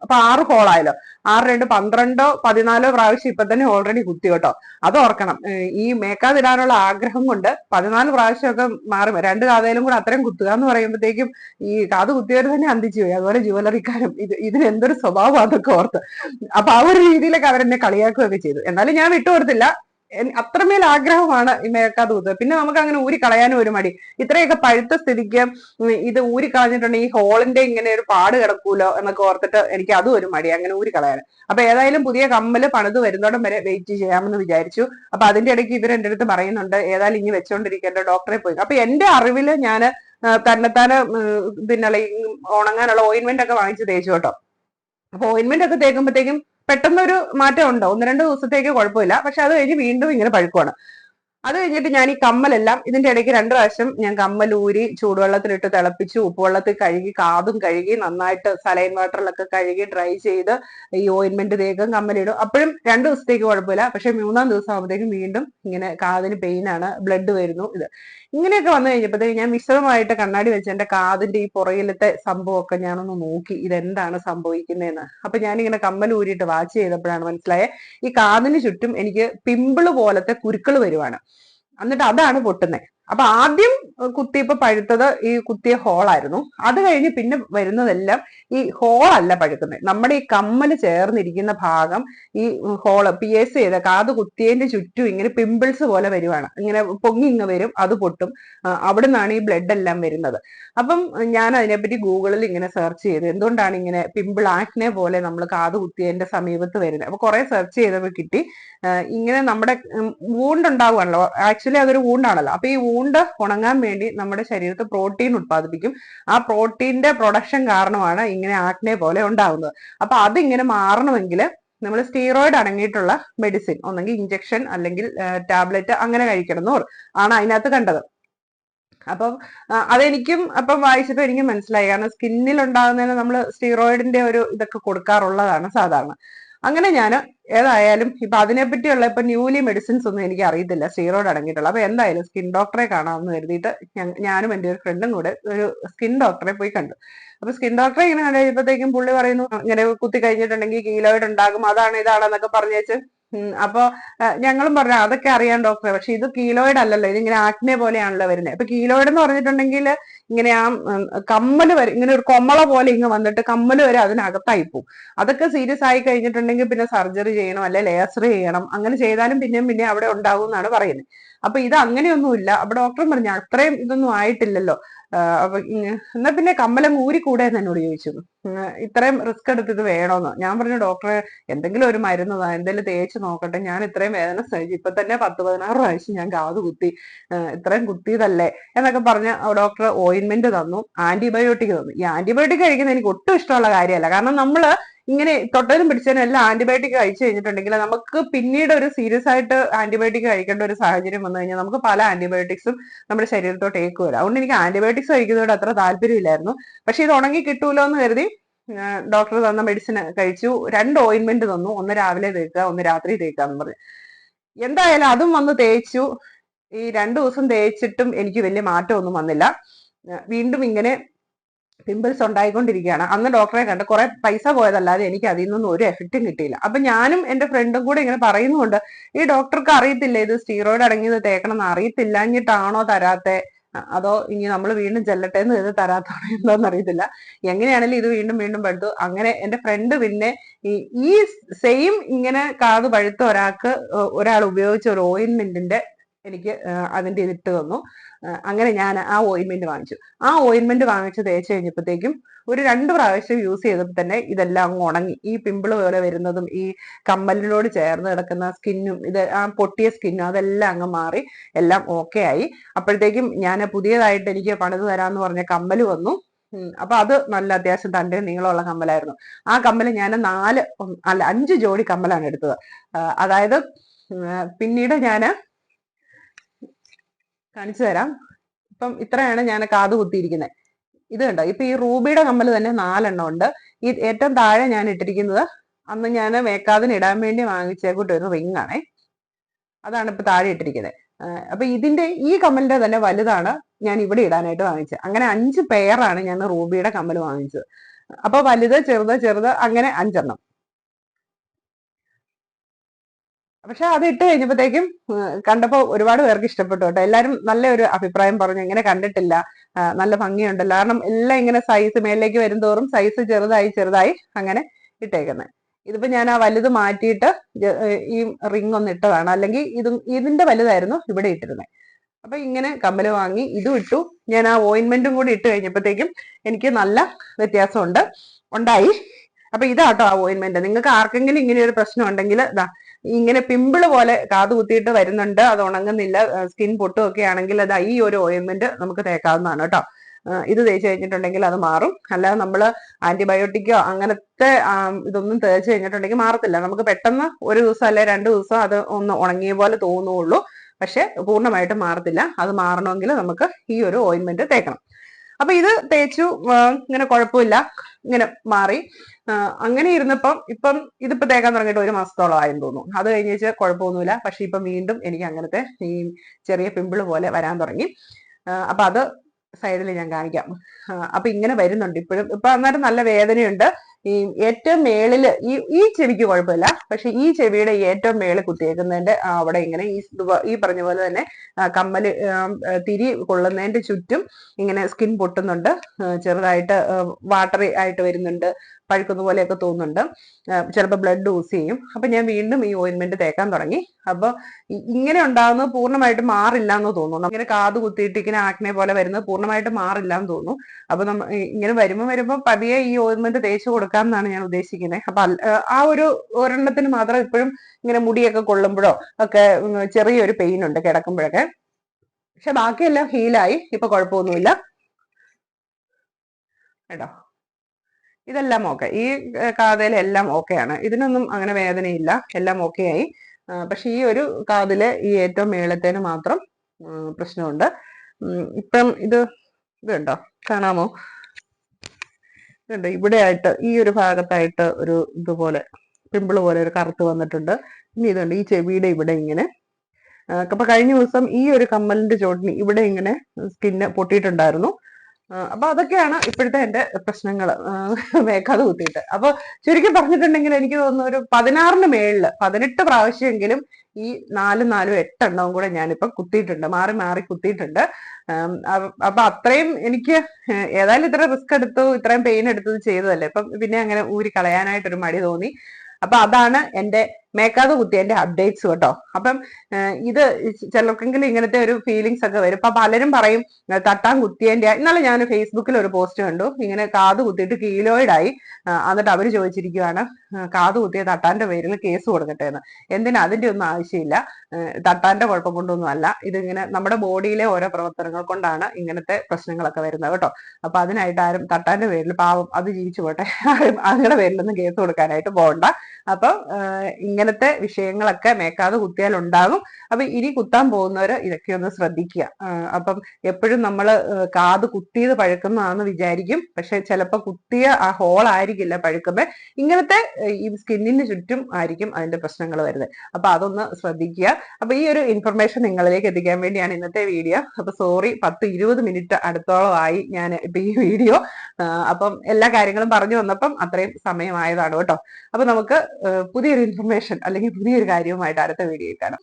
അപ്പൊ ആറ് ഹോളായല്ലോ ആറ് രണ്ട് പന്ത്രണ്ടോ പതിനാലോ പ്രാവശ്യം ഇപ്പൊ തന്നെ ഓൾറെഡി കുത്തി കേട്ടോ. അത് ഓർക്കണം. ഈ മേക്കാതിടാനുള്ള ആഗ്രഹം കൊണ്ട് പതിനാല് പ്രാവശ്യമൊക്കെ മാറി. രണ്ട് കാതയിലും കൂടെ അത്രയും കുത്തുക എന്ന് പറയുമ്പോഴത്തേക്കും ഈ കാത് കുത്തിയവർ തന്നെ അന്തിച്ചു പോയി. അതുപോലെ ജുവലറിക്കാരും ഇത് ഇതിന് എന്തൊരു സ്വഭാവം അതൊക്കെ ഓർത്ത്. അപ്പൊ ആ ഒരു രീതിയിലൊക്കെ അവരെന്നെ കളിയാക്കുകയൊക്കെ ചെയ്തു. എന്നാലും ഞാൻ വിട്ടുകൊടുത്തില്ല. അത്രമേൽ ആഗ്രഹമാണ് ഈ മേക്കാത് ദൂത് പിന്നെ നമുക്ക് അങ്ങനെ ഊരി കളയാനും ഒരു മടി. ഇത്രയൊക്കെ പഴുത്ത സ്ഥിതിക്ക് ഇത് ഊരി കളഞ്ഞിട്ടുണ്ടെങ്കിൽ ഈ ഹോളിന്റെ ഇങ്ങനെ ഒരു പാട് കിടക്കൂലോ എന്നൊക്കെ ഓർത്തിട്ട് എനിക്ക് അതും ഒരു മടി അങ്ങനെ ഊരി കളയാൻ അപ്പൊ ഏതായാലും പുതിയ കമ്മൽ പണിത് വരുന്നോടം വരെ വെയിറ്റ് ചെയ്യാമെന്ന് വിചാരിച്ചു. അപ്പൊ അതിന്റെ ഇടയ്ക്ക് ഇവർ എന്റെ അടുത്ത് പറയുന്നുണ്ട് ഏതായാലും ഇനി വെച്ചോണ്ടിരിക്കേണ്ട ഡോക്ടറെ പോയി. അപ്പൊ എന്റെ അറിവിൽ ഞാൻ തന്നെത്താനെ പിന്നെ ഉണങ്ങാനുള്ള ഓയിൻമെന്റ് ഒക്കെ വാങ്ങിച്ച് തേച്ചു കേട്ടോ. അപ്പൊ ഓയിൻമെന്റ് ഒക്കെ തേക്കുമ്പോഴത്തേക്കും പെട്ടെന്നൊരു മാറ്റം ഉണ്ടോ? ഒന്ന് രണ്ട് ദിവസത്തേക്ക് കുഴപ്പമില്ല. പക്ഷെ അത് കഴിഞ്ഞ് വീണ്ടും ഇങ്ങനെ പഴുക്കുവാണ്. അത് കഴിഞ്ഞിട്ട് ഞാൻ ഈ കമ്മലെല്ലാം ഇതിന്റെ ഇടയ്ക്ക് രണ്ട് പ്രാവശ്യം ഞാൻ കമ്മൽ ഊരി ചൂടുവെള്ളത്തിലിട്ട് തിളപ്പിച്ചു. ഉപ്പുവെള്ളത്തിൽ കഴുകി കാതും കഴുകി നന്നായിട്ട് സലൈൻ വാട്ടറിലൊക്കെ കഴുകി ഡ്രൈ ചെയ്ത് ഈ ഓയിൻമെന്റ് തേക്കും കമ്മലിടും. അപ്പോഴും രണ്ട് ദിവസത്തേക്ക് കുഴപ്പമില്ല. പക്ഷെ മൂന്നാം ദിവസം ആകുമ്പോഴത്തേക്കും വീണ്ടും ഇങ്ങനെ കാതിന് പെയിൻ ആണ്. ബ്ലഡ് വരുന്നു ഇത്. ഇങ്ങനെയൊക്കെ വന്നു കഴിഞ്ഞപ്പോഴത്തേക്ക് ഞാൻ വിശദമായിട്ട് കണ്ണാടി വെച്ച് എന്റെ കാതിന്റെ ഈ പുറകിലത്തെ സംഭവമൊക്കെ ഞാനൊന്ന് നോക്കി. ഇതെന്താണ് സംഭവിക്കുന്നതെന്ന്. അപ്പൊ ഞാനിങ്ങനെ കമ്മൽ ഊരിയിട്ട് വാച്ച് ചെയ്തപ്പോഴാണ് മനസ്സിലായത് ഈ കാതിന് ചുറ്റും എനിക്ക് പിമ്പിൾ പോലത്തെ കുരുക്കൾ വരുവാണ്. എന്നിട്ട് അതാണ് പൊട്ടുന്നത് അപ്പൊ ആദ്യം കുത്തിയപ്പോ പഴുത്തത് ഈ കുത്തിയ ഹോളായിരുന്നു അത് കഴിഞ്ഞ് പിന്നെ വരുന്നതെല്ലാം ഈ ഹോളല്ല പഴുക്കുന്നത്. നമ്മുടെ ഈ കമ്മൽ ചേർന്നിരിക്കുന്ന ഭാഗം ഈ ഹോൾ പി എസ് ചെയ്ത കാത് കുത്തിയതിന്റെ ചുറ്റും ഇങ്ങനെ പിമ്പിൾസ് പോലെ വരുവാണ്. ഇങ്ങനെ പൊങ്ങി ഇങ്ങ് വരും അത് പൊട്ടും. അവിടെ നിന്നാണ് ഈ ബ്ലഡ് എല്ലാം വരുന്നത്. അപ്പം ഞാൻ അതിനെപ്പറ്റി ഗൂഗിളിൽ ഇങ്ങനെ സെർച്ച് ചെയ്തു. എന്തുകൊണ്ടാണ് ഇങ്ങനെ പിമ്പിൾ ആക്നെ പോലെ നമ്മൾ കാത് കുത്തിയതിന്റെ സമീപത്ത് വരുന്നത്? അപ്പൊ കുറെ സെർച്ച് ചെയ്തപ്പോൾ കിട്ടി. ഇങ്ങനെ നമ്മുടെ വൂണ്ടുണ്ടാവുകയാണല്ലോ ആക്ച്വലി അതൊരു വൂണ്ടാണല്ലോ അപ്പൊ ഈ വൂണ്ട് ഉണങ്ങാൻ വേണ്ടി നമ്മുടെ ശരീരത്തിൽ പ്രോട്ടീൻ ഉത്പാദിപ്പിക്കും. ആ പ്രോട്ടീന്റെ പ്രൊഡക്ഷൻ കാരണമാണ് ഇങ്ങനെ ആക്നെ പോലെ ഉണ്ടാകുന്നത് അപ്പൊ അതിങ്ങനെ മാറണമെങ്കിൽ നമ്മൾ സ്റ്റീറോയിഡ് അടങ്ങിയിട്ടുള്ള മെഡിസിൻ ഒന്നെങ്കിൽ ഇഞ്ചക്ഷൻ അല്ലെങ്കിൽ ടാബ്ലറ്റ് അങ്ങനെ കഴിക്കണം എന്ന് ആണ് അതിനകത്ത് കണ്ടത്. അപ്പം അതെനിക്കും അപ്പം വായിച്ചപ്പോൾ എനിക്ക് മനസ്സിലായി. കാരണം സ്കിന്നിൽ ഉണ്ടാകുന്നതിന് നമ്മൾ സ്റ്റീറോയിഡിന്റെ ഒരു ഇതൊക്കെ കൊടുക്കാറുള്ളതാണ് സാധാരണ. അങ്ങനെ ഞാൻ ഏതായാലും ഇപ്പൊ അതിനെപ്പറ്റിയുള്ള ഇപ്പൊ ന്യൂലി മെഡിസിൻസ് ഒന്നും എനിക്ക് അറിയത്തില്ല. സ്റ്റീറോയിഡ് അടങ്ങിയിട്ടുള്ള. അപ്പൊ എന്തായാലും സ്കിൻ ഡോക്ടറെ കാണാമെന്ന് കരുതിയിട്ട് ഞാനും എന്റെ ഒരു ഫ്രണ്ടും കൂടെ ഒരു സ്കിൻ ഡോക്ടറെ പോയി കണ്ടു. അപ്പൊ സ്കിൻ ഡോക്ടറെ ഇങ്ങനെ കഴിയുമ്പോഴത്തേക്കും പുള്ളി പറയുന്നു ഇങ്ങനെ കുത്തി കഴിഞ്ഞിട്ടുണ്ടെങ്കിൽ കീലോയിഡ് ഉണ്ടാകും. അതാണ് ഇതാണെന്നൊക്കെ പറഞ്ഞേച്ച്. അപ്പൊ ഞങ്ങളും പറഞ്ഞു അതൊക്കെ അറിയാം ഡോക്ടറെ പക്ഷെ ഇത് കീലോയിഡ് അല്ലല്ലോ. ഇതിങ്ങനെ ആക്നെ പോലെയാണല്ലോ വരുന്നത് അപ്പൊ കീലോയിഡ് എന്ന് പറഞ്ഞിട്ടുണ്ടെങ്കിൽ ഇങ്ങനെ ആ കമ്മൽ വരെ ഇങ്ങനെ ഒരു കൊമ്മള പോലെ ഇങ്ങ് വന്നിട്ട് കമ്മൽ വരെ അതിനകത്തായി പോകും അതൊക്കെ സീരിയസ് ആയി കഴിഞ്ഞിട്ടുണ്ടെങ്കിൽ പിന്നെ സർജറി ചെയ്യണം അല്ലെ ലേസർ ചെയ്യണം അങ്ങനെ ചെയ്താലും പിന്നെയും പിന്നെ അവിടെ ഉണ്ടാവും എന്നാണ് പറയുന്നത്. അപ്പൊ ഇത് അങ്ങനെയൊന്നുമില്ല അപ്പൊ ഡോക്ടർ പറഞ്ഞു അത്രയും ഇതൊന്നും ആയിട്ടില്ലല്ലോ. അപ്പൊ എന്നാ പിന്നെ കമ്മലം ഊരിക്കൂടെ എന്ന് എന്നോട് ചോദിച്ചു. ഇത്രയും റിസ്ക് എടുത്ത് ഇത് വേണോന്ന്. ഞാൻ പറഞ്ഞു ഡോക്ടറെ എന്തെങ്കിലും ഒരു മരുന്ന് എന്തെങ്കിലും തേച്ച് നോക്കട്ടെ. ഞാൻ ഇത്രയും വേദന സഹിച്ചു. ഇപ്പൊ തന്നെ പത്ത് പതിനാറ് പ്രാവശ്യം ഞാൻ കാത് കുത്തി. ഇത്രയും കുത്തിയതല്ലേ? എന്നൊക്കെ പറഞ്ഞ് ഡോക്ടർ ഓയിൻമെന്റ് തന്നു ആന്റിബയോട്ടിക് തന്നു. ഈ ആന്റിബയോട്ടിക് കഴിക്കുന്ന എനിക്ക് ഒട്ടും ഇഷ്ടമുള്ള കാര്യമല്ല. കാരണം നമ്മൾ ഇങ്ങനെ തൊട്ടതിനും പിടിച്ചതിനും എല്ലാം ആന്റിബയോട്ടിക് കഴിച്ചു കഴിഞ്ഞിട്ടുണ്ടെങ്കിൽ നമുക്ക് പിന്നീട് ഒരു സീരിയസ് ആയിട്ട് ആന്റിബയോട്ടിക് കഴിക്കേണ്ട ഒരു സാഹചര്യം വന്നു കഴിഞ്ഞാൽ നമുക്ക് പല ആന്റിബയോട്ടിക്സും നമ്മുടെ ശരീരത്തോട്ട് ഏക്കുവരും അതുകൊണ്ട് എനിക്ക് ആന്റിബയോട്ടിക്സ് കഴിക്കുന്നതോട് അത്ര താല്പര്യമില്ലായിരുന്നു. പക്ഷെ ഇത് ഉണങ്ങി കിട്ടൂലോ എന്ന് കരുതി ഡോക്ടർ തന്ന മെഡിസിൻ കഴിച്ചു. രണ്ട് ഓയിൻമെന്റ് തന്നു. ഒന്ന് രാവിലെ തേക്കുക ഒന്ന് രാത്രി തേക്കുക എന്ന് പറഞ്ഞു. എന്തായാലും അതും വന്ന് തേച്ചു. ഈ രണ്ടു ദിവസം തേച്ചിട്ടും എനിക്ക് വലിയ മാറ്റമൊന്നും വന്നില്ല. വീണ്ടും ഇങ്ങനെ പിമ്പിൾസ് ഉണ്ടായിക്കൊണ്ടിരിക്കുകയാണ്. അന്ന് ഡോക്ടറെ കണ്ട് കുറെ പൈസ പോയതല്ലാതെ എനിക്ക് അതിൽ നിന്നും ഒരു എഫക്റ്റും കിട്ടിയില്ല. അപ്പൊ ഞാനും എന്റെ ഫ്രണ്ടും കൂടെ ഇങ്ങനെ പറയുന്നുണ്ട് ഈ ഡോക്ടർക്ക് അറിയത്തില്ല ഇത് സ്റ്റീറോയിഡ് അടങ്ങിയത് തേക്കണം എന്ന് അറിയത്തില്ലാഞ്ഞിട്ടാണോ തരാത്തെ? അ- അതോ ഇനി നമ്മൾ വീണ്ടും ചെല്ലട്ടെ എന്ന് ഇത് തരാത്താണോ എന്താണെന്ന് അറിയത്തില്ല. എങ്ങനെയാണെങ്കിലും ഇത് വീണ്ടും വീണ്ടും പഴുത്തു. അങ്ങനെ എന്റെ ഫ്രണ്ട് പിന്നെ ഈ സെയിം ഇങ്ങനെ കാത് പഴുത്ത ഒരാൾക്ക് ഒരാൾ ഉപയോഗിച്ച ഒരു ഓയിൻമെന്റിന്റെ എനിക്ക് അതിന്റെ ഇതിട്ട് തന്നു. അങ്ങനെ ഞാൻ ആ ഓയിൻമെന്റ് വാങ്ങിച്ചു. ആ ഓയിൻമെന്റ് വാങ്ങിച്ച് തേച്ച് കഴിഞ്ഞപ്പോഴത്തേക്കും ഒരു രണ്ട് പ്രാവശ്യം യൂസ് ചെയ്തപ്പോൾ തന്നെ ഇതെല്ലാം അങ്ങ് ഉണങ്ങി. ഈ പിമ്പിൾ പോലെ വരുന്നതും ഈ കമ്മലിനോട് ചേർന്ന് കിടക്കുന്ന സ്കിന്നും ഇത് ആ പൊട്ടിയ സ്കിന്നും അതെല്ലാം അങ്ങ് മാറി എല്ലാം ഓക്കെ ആയി. അപ്പോഴത്തേക്കും ഞാൻ പുതിയതായിട്ട് എനിക്ക് പണിത് തരാമെന്ന് പറഞ്ഞ കമ്മൽ വന്നു. അപ്പൊ അത് നല്ല അത്യാവശ്യം തന്റെ നീളമുള്ള കമ്മലായിരുന്നു. ആ കമ്മൽ ഞാൻ നാല് അല്ല അഞ്ച് ജോഡി കമ്മലാണ് എടുത്തത്. അതായത് പിന്നീട് ഞാൻ കാണിച്ചു തരാം. ഇപ്പം ഇത്രയാണ് ഞാൻ കാത് കുത്തിയിരിക്കുന്നത് ഇത് കണ്ടോ? ഇപ്പൊ ഈ റൂബിയുടെ കമ്മൽ തന്നെ നാലെണ്ണം ഉണ്ട്. ഈ ഏറ്റവും താഴെ ഞാൻ ഇട്ടിരിക്കുന്നത് അന്ന് ഞാൻ മേക്കാതിന് ഇടാൻ വേണ്ടി വാങ്ങിച്ചേക്കൂട്ട് ഒരു റിംഗ് ആണേ. അതാണ് ഇപ്പൊ താഴെ ഇട്ടിരിക്കുന്നത് അപ്പൊ ഇതിന്റെ ഈ കമ്മലിന്റെ തന്നെ വലുതാണ് ഞാൻ ഇവിടെ ഇടാനായിട്ട് വാങ്ങിച്ചത്. അങ്ങനെ അഞ്ച് പെയറാണ് ഞാൻ റൂബിയുടെ കമ്മൽ വാങ്ങിച്ചത്. അപ്പൊ വലുത് ചെറുത് ചെറുത് അങ്ങനെ അഞ്ചെണ്ണം. പക്ഷെ അത് ഇട്ട് കഴിഞ്ഞപ്പോഴത്തേക്കും കണ്ടപ്പോ ഒരുപാട് പേർക്ക് ഇഷ്ടപ്പെട്ടു കേട്ടോ. എല്ലാരും നല്ലൊരു അഭിപ്രായം പറഞ്ഞു. ഇങ്ങനെ കണ്ടിട്ടില്ല. നല്ല ഭംഗിയുണ്ടല്ലോ. കാരണം എല്ലാം ഇങ്ങനെ സൈസ് മേലേക്ക് വരുംതോറും സൈസ് ചെറുതായി ചെറുതായി അങ്ങനെ ഇട്ടേക്കുന്നത് ഇതിപ്പോ ഞാൻ ആ വലുത് മാറ്റിയിട്ട് ഈ റിംഗ് ഒന്ന് ഇട്ടതാണ്. അല്ലെങ്കിൽ ഇത് ഇതിന്റെ വലുതായിരുന്നു ഇവിടെ ഇട്ടിരുന്നത് അപ്പൊ ഇങ്ങനെ കമ്മൽ വാങ്ങി ഇതും ഇട്ടു. ഞാൻ ആ ഓയിൻമെന്റും കൂടി ഇട്ട് കഴിഞ്ഞപ്പോഴത്തേക്കും എനിക്ക് നല്ല വ്യത്യാസമുണ്ട്. ഉണ്ടായി. അപ്പൊ ഇതാട്ടോ ആ ഓയിൻമെന്റ് നിങ്ങൾക്ക് ആർക്കെങ്കിലും ഇങ്ങനെ ഒരു പ്രശ്നം ഉണ്ടെങ്കിൽ ഇതാ ഇങ്ങനെ പിമ്പിൾ പോലെ കാത് കുത്തിയിട്ട് വരുന്നുണ്ട്. അത് ഉണങ്ങുന്നില്ല. സ്കിൻ പൊട്ടുമൊക്കെ ആണെങ്കിൽ അത് ഈ ഒരു ഓയിൻമെന്റ് നമുക്ക് തേക്കാവുന്നതാണ് കേട്ടോ. ഇത് തേച്ച് കഴിഞ്ഞിട്ടുണ്ടെങ്കിൽ അത് മാറും. അല്ലാതെ നമ്മൾ ആന്റിബയോട്ടിക്കോ അങ്ങനത്തെ ഇതൊന്നും തേച്ച് കഴിഞ്ഞിട്ടുണ്ടെങ്കിൽ മാറത്തില്ല. നമുക്ക് പെട്ടെന്ന് ഒരു ദിവസം അല്ലെ രണ്ട് ദിവസം അത് ഒന്ന് ഉണങ്ങിയ പോലെ തോന്നുള്ളൂ. പക്ഷെ പൂർണമായിട്ട് മാറത്തില്ല. അത് മാറണമെങ്കിൽ നമുക്ക് ഈ ഒരു ഓയിൻമെന്റ് തേക്കണം. അപ്പൊ ഇത് തേച്ചു ഇങ്ങനെ കുഴപ്പമില്ല. ഇങ്ങനെ മാറി. അങ്ങനെ ഇരുന്നപ്പം ഇപ്പം ഇതിപ്പോ തേക്കാൻ തുടങ്ങിയിട്ട് ഒരു മാസത്തോളം ആയെന്ന് തോന്നുന്നു. അത് കഴിഞ്ഞേച്ച് കുഴപ്പമൊന്നുമില്ല. പക്ഷെ ഇപ്പം വീണ്ടും എനിക്ക് അങ്ങനത്തെ ഈ ചെറിയ പിമ്പിൾ പോലെ വരാൻ തുടങ്ങി. അപ്പൊ അത് സൈഡിൽ ഞാൻ കാണിക്കാം. അപ്പൊ ഇങ്ങനെ വരുന്നുണ്ട് ഇപ്പോഴും. ഇപ്പൊ അന്നേരം നല്ല വേദനയുണ്ട്. ഈ ഏറ്റവും മേളിൽ ഈ ഈ ചെവിക്ക് കുഴപ്പമില്ല. പക്ഷെ ഈ ചെവിയുടെ ഏറ്റവും മേളിൽ കുത്തിയേക്കുന്നതിന്റെ അവിടെ ഇങ്ങനെ ഈ ഈ പറഞ്ഞ പോലെ തന്നെ കമ്മൽ തിരി കൊള്ളുന്നതിന്റെ ചുറ്റും ഇങ്ങനെ സ്കിൻ പൊട്ടുന്നുണ്ട്. ചെറുതായിട്ട് വാട്ടറി ആയിട്ട് വരുന്നുണ്ട്. പഴുക്കുന്ന പോലെയൊക്കെ തോന്നുന്നുണ്ട്. ചിലപ്പോൾ ബ്ലഡ് യൂസ് ചെയ്യും. അപ്പൊ ഞാൻ വീണ്ടും ഈ ഓയിൻമെന്റ് തേക്കാൻ തുടങ്ങി. അപ്പോൾ ഇങ്ങനെ ഉണ്ടാകുന്നത് പൂർണമായിട്ട് മാറില്ല എന്ന് തോന്നുന്നു. ഇങ്ങനെ കാത് കുത്തിയിട്ട് ഇങ്ങനെ ആക്നെ പോലെ വരുന്നത് പൂർണമായിട്ട് മാറില്ല എന്ന് തോന്നുന്നു. അപ്പൊ നമ്മ ഇങ്ങനെ വരുമ്പോൾ വരുമ്പോൾ പതിയെ ഈ ഓയിൻമെന്റ് തേച്ച് കൊടുക്കാം എന്നാണ് ഞാൻ ഉദ്ദേശിക്കുന്നത് അപ്പൊ ആ ഒരു ഒരെണ്ണത്തിന് മാത്രം ഇപ്പോഴും ഇങ്ങനെ മുടിയൊക്കെ കൊള്ളുമ്പോഴോ ഒക്കെ ചെറിയൊരു പെയിൻ ഉണ്ട് കിടക്കുമ്പോഴൊക്കെ. പക്ഷെ ബാക്കിയെല്ലാം ഹീലായി ഇപ്പൊ കുഴപ്പമൊന്നുമില്ല. കേട്ടോ. ഇതെല്ലാം ഓക്കെ ഈ കാതയിലെല്ലാം ആണ്. ഇതിനൊന്നും അങ്ങനെ വേദനയില്ല. എല്ലാം ഓക്കെ ആയി. പക്ഷെ ഈ ഒരു കാതിലെ ഈ ഏറ്റവും മേളത്തേന് മാത്രം പ്രശ്നമുണ്ട്. ഇപ്പം ഇത് ഇത് കാണാമോ? ഇതുണ്ട്. ഇവിടെ ആയിട്ട് ഈ ഒരു ഭാഗത്തായിട്ട് ഒരു ഇതുപോലെ പിമ്പിൾ പോലെ ഒരു കറുത്ത് വന്നിട്ടുണ്ട്. ഇനി ഇതുണ്ട്. ഈ ചെവിയുടെ ഇവിടെ ഇങ്ങനെ. അപ്പൊ കഴിഞ്ഞ ദിവസം ഈ ഒരു കമ്മലിന്റെ ചോട്ടിന് ഇവിടെ ഇങ്ങനെ സ്കിന്ന് പൊട്ടിയിട്ടുണ്ടായിരുന്നു. അപ്പൊ അതൊക്കെയാണ് ഇപ്പോഴത്തെ എന്റെ പ്രശ്നങ്ങൾ മേക്കാതെ കുത്തിയിട്ട്. അപ്പൊ ചുരുക്കി പറഞ്ഞിട്ടുണ്ടെങ്കിൽ എനിക്ക് തോന്നുന്നു ഒരു പതിനാറിന് മേളിൽ പതിനെട്ട് പ്രാവശ്യമെങ്കിലും ഈ നാലും നാലും എട്ടെണ്ണവും കൂടെ ഞാനിപ്പോ കുത്തിയിട്ടുണ്ട് മാറി മാറി കുത്തിയിട്ടുണ്ട്. അപ്പൊ അത്രയും എനിക്ക് ഏതായാലും ഇത്ര റിസ്ക് എടുത്തു ഇത്രയും പെയിൻ എടുത്തത് ചെയ്തതല്ലേ. ഇപ്പം പിന്നെ അങ്ങനെ ഊരി കളയാനായിട്ടൊരു മടി തോന്നി. അപ്പൊ അതാണ് എന്റെ മേക്കാതെ കുത്തിയതിന്റെ അപ്ഡേറ്റ്സ് കേട്ടോ. അപ്പം ഇത് ചിലർക്കെങ്കിലും ഇങ്ങനത്തെ ഒരു ഫീലിങ്സ് ഒക്കെ വരും. അപ്പൊ പലരും പറയും തട്ടാൻ കുത്തിയതിന്റെ ഇന്നലെ ഞാൻ ഫേസ്ബുക്കിൽ ഒരു പോസ്റ്റ് കണ്ടു. ഇങ്ങനെ കാത് കുത്തിയിട്ട് കീലോയിഡായി എന്നിട്ട് അവർ ചോദിച്ചിരിക്കുവാണ് ഏഹ് കാത് കുത്തിയ തട്ടാന്റെ പേരിൽ കേസ് കൊടുക്കട്ടെ എന്ന്. എന്തിനാ? അതിന്റെ ഒന്നും ആവശ്യമില്ല. തട്ടാന്റെ കുഴപ്പം കൊണ്ടൊന്നും അല്ല. ഇതിങ്ങനെ നമ്മുടെ ബോഡിയിലെ ഓരോ പ്രവർത്തനങ്ങൾ കൊണ്ടാണ് ഇങ്ങനത്തെ പ്രശ്നങ്ങളൊക്കെ വരുന്നത് കേട്ടോ. അപ്പൊ അതിനായിട്ട് ആരും തട്ടാന്റെ പേരിൽ പാവം അത് ജീവിച്ചു പോട്ടെ. ആരും അങ്ങനെ പേരിലൊന്നും കേസ് കൊടുക്കാനായിട്ട് പോകണ്ട. അപ്പം ഏഹ് ഇങ്ങനത്തെ വിഷയങ്ങളൊക്കെ മേക്കാതെ കുത്തിയാൽ ഉണ്ടാകും അപ്പൊ ഇനി കുത്താൻ പോകുന്നവർ ഇതൊക്കെ ഒന്ന് ശ്രദ്ധിക്കുക അപ്പം എപ്പോഴും നമ്മൾ കാത് കുത്തിയത് പഴുക്കുന്നതാണെന്ന് വിചാരിക്കും. പക്ഷെ ചിലപ്പോൾ കുത്തിയ ആ ഹോൾ ആയിരിക്കില്ല പഴുക്കുന്നത് ഇങ്ങനത്തെ ഈ സ്കിന്നിന് ചുറ്റും ആയിരിക്കും അതിന്റെ പ്രശ്നങ്ങൾ വരുന്നത്. അപ്പൊ അതൊന്ന് ശ്രദ്ധിക്കുക. അപ്പൊ ഈ ഒരു ഇൻഫർമേഷൻ നിങ്ങളിലേക്ക് എത്തിക്കാൻ വേണ്ടിയാണ് ഇന്നത്തെ വീഡിയോ അപ്പൊ സോറി പത്ത് ഇരുപത് മിനിറ്റ് അടുത്തോളമായി ഞാൻ ഇപ്പൊ ഈ വീഡിയോ അപ്പം എല്ലാ കാര്യങ്ങളും പറഞ്ഞു വന്നപ്പം അത്രയും സമയമായതാണ് കേട്ടോ. അപ്പൊ നമുക്ക് പുതിയൊരു ഇൻഫർമേഷൻ അല്ലെങ്കിൽ പുതിയൊരു കാര്യവുമായിട്ട് അടുത്ത വീഡിയോയിൽ കാണാം.